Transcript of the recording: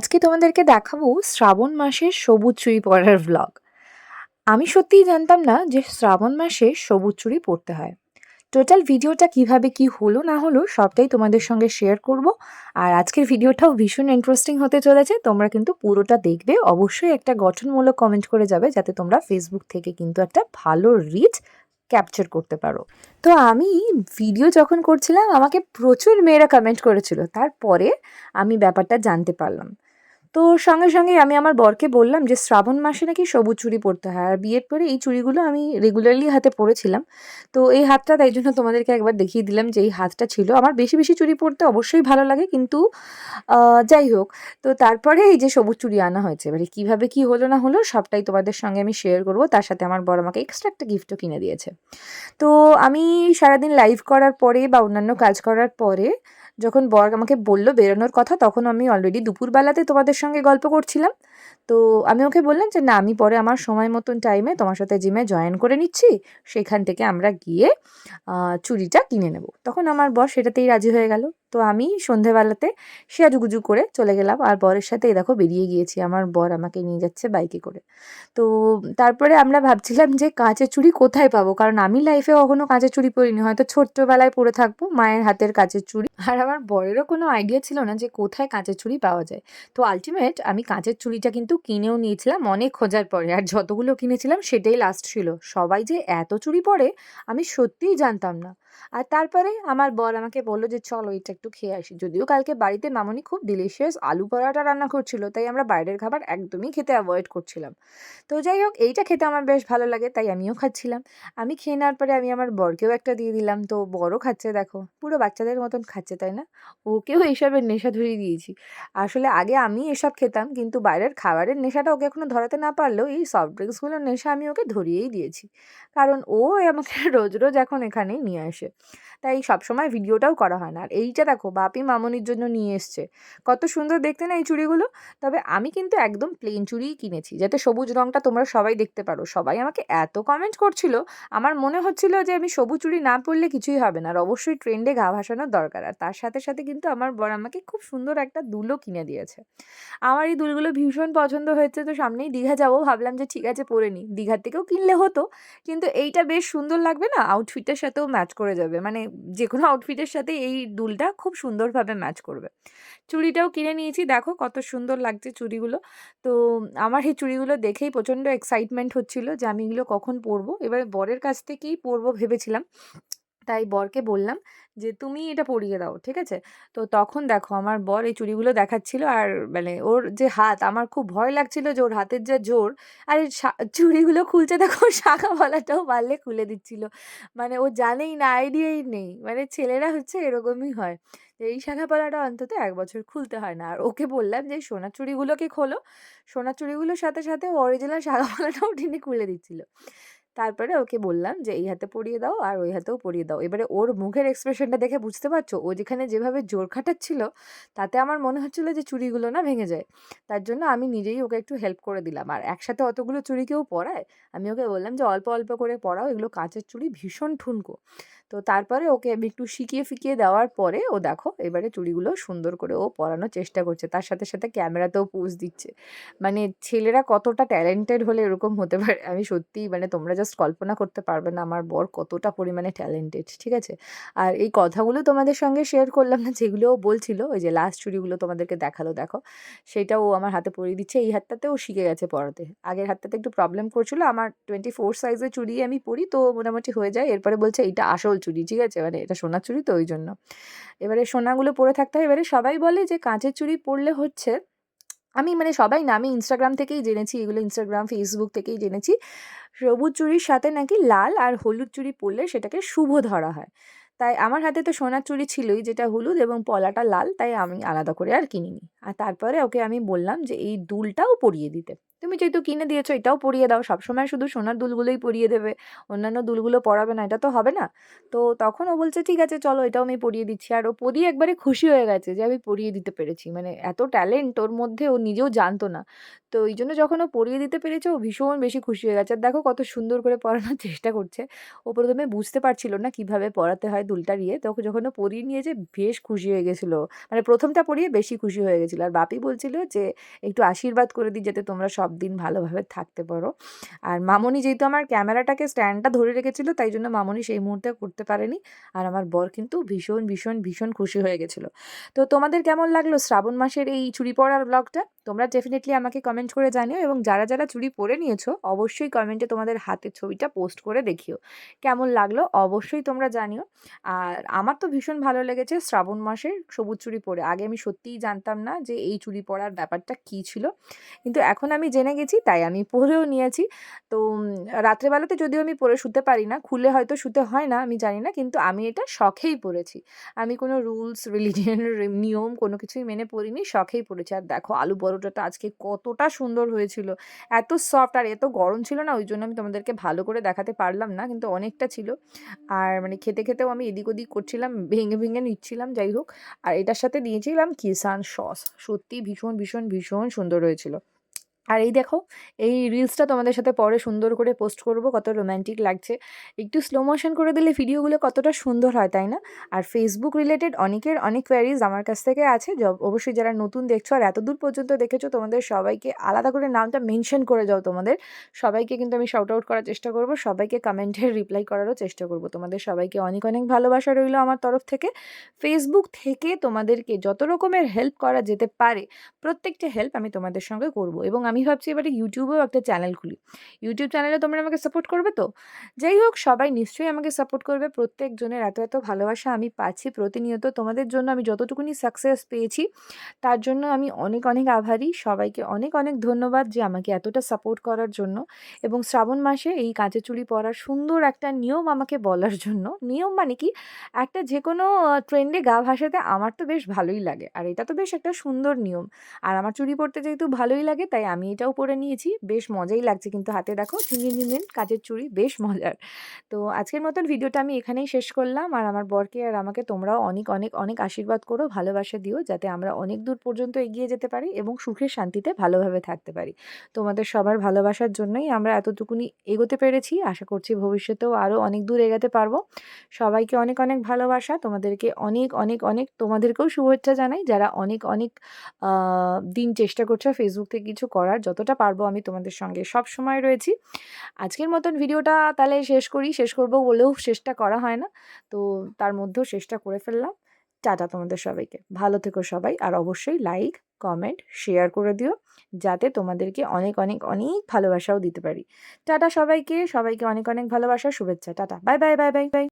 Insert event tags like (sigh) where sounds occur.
আজকে তোমাদেরকে দেখাবো শ্রাবণ মাসের সবুজ চুরি পরার ভ্লগ আমি সত্যিই জানতাম না যে শ্রাবণ মাসে সবুজ চুরি পরতে হয়। টোটাল ভিডিওটা কীভাবে কি হলো না হলো সবটাই তোমাদের সঙ্গে শেয়ার করব। আর আজকের ভিডিওটাও ভীষণ ইন্টারেস্টিং হতে চলেছে। তোমরা কিন্তু পুরোটা দেখবে। অবশ্যই একটা গঠনমূলক কমেন্ট করে যাবে যাতে তোমরা ফেসবুক থেকে কিন্তু একটা ভালো রিচ ক্যাপচার করতে পারো। তো আমি ভিডিও যখন করছিলাম, আমাকে প্রচুর মেয়েরা কমেন্ট করেছিল। তারপরে আমি ব্যাপারটা জানতে পারলাম। তো সঙ্গে সঙ্গে আমি আমার বরকে বললাম যে শ্রাবণ মাসে নাকি সবুজ চুড়ি পরতে হয়। আর বিয়ের পরে এই চুড়িগুলো আমি রেগুলারলি হাতে পরেছিলাম। তো এই হাতটা তাই জন্য তোমাদেরকে একবার দেখিয়ে দিলাম যে এই হাতটা ছিল। আমার বেশি বেশি চুড়ি পরতে অবশ্যই ভালো লাগে কিন্তু যাই হোক। তো তারপরে এই যে সবুজ চুড়ি আনা হয়েছে, এবারে কীভাবে কি হলো না হলো সবটাই তোমাদের সঙ্গে আমি শেয়ার করব। তার সাথে আমার বর আমাকে এক্সট্রা একটা গিফটও কিনে দিয়েছে। তো আমি সারাদিন লাইভ করার পরে বা অন্যান্য কাজ করার পরে যখন বর আমাকে বলল বেরোনোর কথা, তখন আমি অলরেডি দুপুরবেলাতে তোমাদের সঙ্গে গল্প করছিলাম। তো আমি ওকে বললাম যে, না, আমি পরে আমার সময় মতন টাইমে তোমার সাথে জিমে জয়েন করে নিচ্ছি। সেখান থেকে আমরা গিয়ে চুরিটা কিনে নেব। তখন আমার বর সেটাতেই রাজি হয়ে গেল। তো আমি সন্ধেবেলাতে সেয়াজুগুজু করে চলে গেলাম। আর বরের সাথে এই দেখো বেরিয়ে গিয়েছি। আমার বর আমাকে নিয়ে যাচ্ছে বাইকে করে। তো তারপরে আমরা ভাবছিলাম যে কাঁচের চুড়ি কোথায় পাবো? কারণ আমি লাইফে কখনো কাঁচের চুড়ি পরিনি। হয়তো ছোট্টবেলায় পরে থাকব মায়ের হাতের কাঁচের চুড়ি। আর আমার বরেরও কোনো আইডিয়া ছিল না যে কোথায় কাঁচের চুড়ি পাওয়া যায়। তো আলটিমেট আমি কাঁচের চুড়িটা কিন্তু কিনেও নিয়েছিলাম অনেক খোঁজার পরে। আর যতগুলো কিনেছিলাম সেটাই লাস্ট ছিল। সবাই যে এত চুড়ি পরে আমি সত্যিই জানতাম না। আর তারপরে আমার বর আমাকে বলল যে, চলো এটা একটু খেয়ে আসি। যদিও কালকে বাড়িতে মামনি খুব ডিলিশিয়াস আলু পরাটা রান্না করছিল, তাই আমরা বাইরের খাবার একদমই খেতে অ্যাভয়েড করছিলাম। তো যাই হোক, এইটা খেতে আমার বেশ ভালো লাগে, তাই আমিও খাচ্ছিলাম। আমি খেয়ে নেওয়ার পরে আমি আমার বরকেও একটা দিয়ে দিলাম। তো বড়ও খাচ্ছে দেখো, পুরো বাচ্চাদের মতন খাচ্ছে, তাই না? ওকেও এইসবের নেশা ধরিয়ে দিয়েছি। আসলে আগে আমি এসব খেতাম, কিন্তু বাইরের খাবারের নেশাটা ওকে এখনও ধরাতে না পারলেও এই সফট ড্রিঙ্কসগুলোর নেশা আমি ওকে ধরিয়েই দিয়েছি। কারণ ও আমাকে (laughs) রোজ রোজ এখন এখানেই নিয়ে আসে। তাই সবসময় ভিডিওটাও করা হয় না। আর এইটা দেখো, বাপি মামনির জন্য নিয়ে এসছে। কত সুন্দর দেখতে না এই চুড়িগুলো? তবে আমি কিন্তু একদম প্লেন চুড়িই কিনেছি, যাতে সবুজ রঙটা তোমরা সবাই দেখতে পারো। সবাই আমাকে এত কমেন্ট করছিল, আমার মনে হচ্ছিল যে আমি সবুজ চুড়ি না পরলে কিছুই হবে না। আর অবশ্যই ট্রেন্ডে গা ভাসানোর দরকার। আর তার সাথে সাথে কিন্তু আমার বর আমাকে খুব সুন্দর একটা দুলও কিনে দিয়েছে। আমার এই দুলগুলো ভীষণ পছন্দ হয়েছে। তো সামনেই দীঘা যাব। ভাবলাম যে ঠিক আছে, পরে নিই। দীঘার থেকেও কিনলে হতো, কিন্তু এইটা বেশ সুন্দর লাগবে না? আউটফিটের সাথেও ম্যাচ করে যাবে। মানে যে কোনো আউটফিটের সাথে এই দুলটা খুব সুন্দরভাবে ম্যাচ করবে। চুড়িটাও কিনে নিয়েছি। দেখো কত সুন্দর লাগছে চুড়িগুলো। তো আমার এই চুড়িগুলো দেখেই প্রচণ্ড এক্সাইটমেন্ট হচ্ছিল যে আমি এগুলো কখন পরবো। এবার বরের কাছ থেকেই পরবো ভেবেছিলাম। তাই বরকে বললাম যে, তুমি এটা পরিয়ে দাও, ঠিক আছে? তো তখন দেখো আমার বর এই চুড়িগুলো দেখাচ্ছিল আর মানে ওর যে হাত, আমার খুব ভয় লাগছিল যে ওর হাতের যা জোর আর এই চুড়িগুলো খুলছে দেখো শাখা বলাটাও পারলে খুলে দিচ্ছিল। মানে ও জানেই না, আইডিয়াই নেই। মানে ছেলেরা হচ্ছে এরকমই হয়। এই শাখা পলাটা অন্তত এক বছর খুলতে হয় না। আর ওকে বললাম যে সোনার চুড়িগুলোকে খোলো। সোনার চুড়িগুলোর সাথে সাথে অরিজিনাল শাখা পলাটাও টেনে খুলে দিচ্ছিল। তারপরে ওকে বললাম যে, এই হাতে পরিয়ে দাও আর ওই হাতেও পরিয়ে দাও। এবারে ওর মুখের এক্সপ্রেশনটা দেখে বুঝতে পারছ? ও যেখানে যেভাবে জোর খাটাচ্ছিল, তাতে আমার মনে হচ্ছিল যে, চুড়িগুলো না ভেঙে যায়। তার জন্য আমি নিজেই ওকে একটু হেল্প করে দিলাম। আর একসাথে অতগুলো চুড়ি কেউ পরায়? আমি ওকে বললাম যে, অল্প অল্প করে পরাও। এগুলো কাঁচের চুড়ি ভীষণ ঠুনকো। তো তারপরে ওকে আমি একটু শিখিয়ে ফিকিয়ে দেওয়ার পরে ও দেখো এবারে চুড়িগুলো সুন্দর করে ও পরানোর চেষ্টা করছে। তার সাথে সাথে ক্যামেরাতেও পোজ দিচ্ছে। মানে ছেলেরা কতটা ট্যালেন্টেড হলে এরকম হতে পারে? আমি সত্যিই মানে তোমরা জাস্ট কল্পনা করতে পারবে না আমার বর কতটা পরিমাণে ট্যালেন্টেড, ঠিক আছে? আর এই কথাগুলো তোমাদের সঙ্গে শেয়ার করলাম না, যেগুলো ও বলছিল, ওই যে লাস্ট চুড়িগুলো তোমাদেরকে দেখাল, দেখো। সেটা ও আমার হাতে পরিয়ে দিচ্ছে। এই হাতটাতে ও শিখে গেছে পরাতে। আগের হাতটাতে একটু প্রবলেম করছিল। আমার টোয়েন্টি ফোর সাইজের চুড়ি আমি পরি, তো মোটামুটি হয়ে যায়। এরপরে বলছে, এইটা আসল চুড়ি ঠিক আছে? মানে এটা সোনার চুড়ি তো ওই জন্য এবারে সোনাগুলো পরে থাকতে হয়। এবারে সবাই বলে যে কাঁচের চুড়ি পরলে হচ্ছে, আমি মানে সবাই না, আমি ইনস্টাগ্রাম থেকেই জেনেছি, এগুলো ইনস্টাগ্রাম ফেসবুক থেকেই জেনেছি, সবুজ চুড়ির সাথে নাকি লাল আর হলুদ চুড়ি পরলে সেটাকে শুভ ধরা হয়। তাই আমার হাতে তো সোনার চুড়ি ছিলই যেটা হলুদ এবং পলাটা লাল, তাই আমি আলাদা করে আর কিনিনি। আর তারপরে ওকে আমি বললাম যে এই দুলটাও পরিয়ে দিতে। তুমি যেহেতু কিনে দিয়েছ, এটাও পরিয়ে দাও। সবসময় শুধু সোনার দুলগুলোই পরিয়ে দেবে। অন্যান্য দুলগুলো পরাবে না, এটা তো হবে না। তো তখন ও বলছে, ঠিক আছে, চলো, এটাও আমি পরিয়ে দিচ্ছি। আর ও পরিয়ে একবারে খুশি হয়ে গেছে যে, আমি পরিয়ে দিতে পেরেছি। মানে এত ট্যালেন্ট ওর মধ্যে ও নিজেও জানতো না। তো এই জন্য যখন ও পরিয়ে দিতে পেরেছে, ও ভীষণ বেশি খুশি হয়ে গেছে। আর দেখো কত সুন্দর করে পড়ানোর (laughs) চেষ্টা করছে। ও প্রথমে বুঝতে পারছিল না কীভাবে পড়াতে হয় দুলটা নিয়ে তখন যখন ও পরিয়ে নিয়েছে, বেশ খুশি হয়ে গেছিল। মানে প্রথমটা পরিয়ে বেশি খুশি হয়ে গেছিল। আর বাপি বলছিল যে, একটু আশীর্বাদ করে দিই, যাতে তোমরা সব দিন ভালোভাবে থাকতে পারো। আর মামনি যেহেতু আমার ক্যামেরাটাকে স্ট্যান্ডটা ধরে রেখেছিলো, তাই জন্য মামনি সেই মুহূর্তে করতে পারেনি। আর আমার বর কিন্তু ভীষণ ভীষণ ভীষণ খুশি হয়ে গেছিল। তো তোমাদের কেমন লাগল শ্রাবণ মাসের এই চুরি পরার ব্লগটা তোমরা ডেফিনেটলি আমাকে কমেন্ট করে জানিও এবং যারা যারা চুরি পরে নিয়েছো, অবশ্যই কমেন্টে তোমাদের হাতের ছবিটা পোস্ট করে দেখিও। কেমন লাগল অবশ্যই তোমরা জানিও। আর আমার তো ভীষণ ভালো লেগেছে শ্রাবণ মাসের সবুজ চুরি পরে আগে আমি সত্যিই জানতাম না যে এই চুরি পরার ব্যাপারটা কী ছিল। কিন্তু এখন আমি জেনে গেছি, তাই আমি পরেও নিয়েছি। তো রাত্রেবেলাতে যদিও আমি পরে শুতে পারি না, খুলে হয়তো শুতে হয় না, আমি জানি না, কিন্তু আমি এটা শখেই পরেছি আমি কোনো রুলস, রিলিজিয়ন নিয়ম কোনো কিছুই মেনে পড়িনি, শখেই পড়েছি। আর দেখো, আলু পরোটাটা আজকে কতটা সুন্দর হয়েছিল। এত সফট আর এত গরম ছিল না, ওই জন্য আমি তোমাদেরকে ভালো করে দেখাতে পারলাম না, কিন্তু অনেকটা ছিল। আর মানে খেতে খেতেও আমি এদিক ওদিক করছিলাম, ভেঙে ভেঙে নিচ্ছিলাম, যাই হোক। আর এটার সাথে দিয়েছিলাম কিষান সস। সত্যি ভীষণ ভীষণ ভীষণ সুন্দর হয়েছিল। আর এই দেখো, এই রিলসটা তোমাদের সাথে পরে সুন্দর করে পোস্ট করব, কত রোম্যান্টিক লাগছে। একটু স্লো মোশন করে দিলে ভিডিওগুলো কতটা সুন্দর হয়, তাই না? আর ফেসবুক রিলেটেড অনেকের অনেক কোয়ারিজ আমার কাছ থেকে আছে অবশ্যই যারা নতুন দেখছ আর এত দূর পর্যন্ত দেখেছ, তোমাদের সবাইকে আলাদা করে নামটা মেনশন করে যাও তোমাদের। সবাইকে কিন্তু আমি শাউট আউট করার চেষ্টা করব, সবাইকে কমেন্টের রিপ্লাই করারও চেষ্টা করব। তোমাদের সবাইকে অনেক অনেক ভালোবাসা রইল আমার তরফ থেকে। ফেসবুক থেকে তোমাদেরকে যত রকমের হেল্প করা যেতে পারে, প্রত্যেকটা হেল্প আমি তোমাদের সঙ্গে করব এবং আমি ভাবছি এবারে ইউটিউবেও একটা চ্যানেল খুলি। ইউটিউব চ্যানেলে তোমরা আমাকে সাপোর্ট করবে তো? যাই হোক, সবাই নিশ্চয়ই আমাকে সাপোর্ট করবে। প্রত্যেকজনের এত এত ভালোবাসা আমি পাচ্ছি প্রতিনিয়ত। তোমাদের জন্য আমি যতটুকুনি সাকসেস পেয়েছি, তার জন্য আমি অনেক অনেক আভারী। সবাইকে অনেক অনেক ধন্যবাদ যে আমাকে এতটা সাপোর্ট করার জন্য। এবং শ্রাবণ মাসে এই কাঁচে চুড়ি পরার সুন্দর একটা নিয়ম আমাকে বলার জন্য। নিয়ম মানে কি? একটা যে কোনো ট্রেন্ডে গা ভাসাতে আমার তো বেশ ভালোই লাগে। আর এটা তো বেশ একটা সুন্দর নিয়ম। আর আমার চুড়ি পরতে যেহেতু ভালোই লাগে, তাই আমি এটাও পরে নিয়েছি, বেশ মজাই লাগছে কিন্তু হাতে দেখো ঝিনঝিন ঝিনঝিন কাজের চুড়ি, বেশ মজার। তো আজকের মতন ভিডিওটা আমি এখানেই শেষ করলাম আর আমার বরকে আর আমাকে তোমরাও অনেক অনেক অনেক আশীর্বাদ করো, ভালোবাসা দিও যাতে আমরা অনেক দূর পর্যন্ত এগিয়ে যেতে পারি এবং সুখে শান্তিতে ভালোভাবে থাকতে পারি। তোমাদের সবার ভালোবাসার জন্যই আমরা এতটুকুনি এগোতে পেরেছি, আশা করছি ভবিষ্যতেও আরও অনেক দূর এগাতে পারব। সবাইকে অনেক অনেক ভালোবাসা, তোমাদেরকে অনেক অনেক অনেক তোমাদেরকেও শুভেচ্ছা জানাই। যারা অনেক অনেক দিন চেষ্টা করছ ফেসবুক থেকে কিছু করার যতটা পারব আমি তোমাদের সঙ্গে সব সময় রয়েছি। আজকের মতন ভিডিওটা তাহলে শেষ করি, শেষ করব বলেও শেষটা করা হয় না। তো তার মধ্যেও শেষটা করে ফেললাম। টাটা তোমাদের সবাইকে। ভালো থেকো সবাই। আর অবশ্যই লাইক কমেন্ট শেয়ার করে দিও। যাতে তোমাদেরকে অনেক অনেক অনেক ভালোবাসাও দিতে পারি। টাটা সবাইকে। সবাইকে অনেক অনেক ভালোবাসা, শুভেচ্ছা। Tata. Bye bye bye bye bye